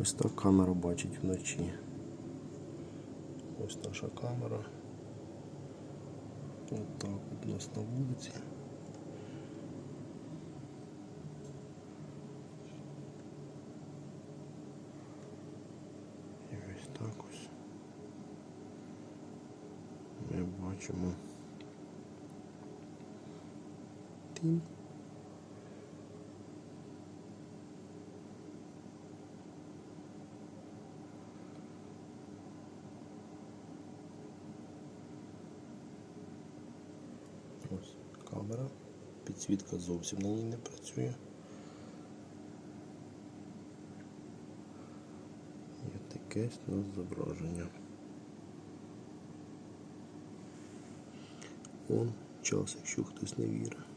Ось так камера бачить вночі. Ось наша камера. Ось так от у нас на вулиці. І ось так ось. Ми бачимо. Тінь. Ось камера. Підсвітка зовсім на ній не працює. Є таке зображення. Он час, якщо хтось не вірить.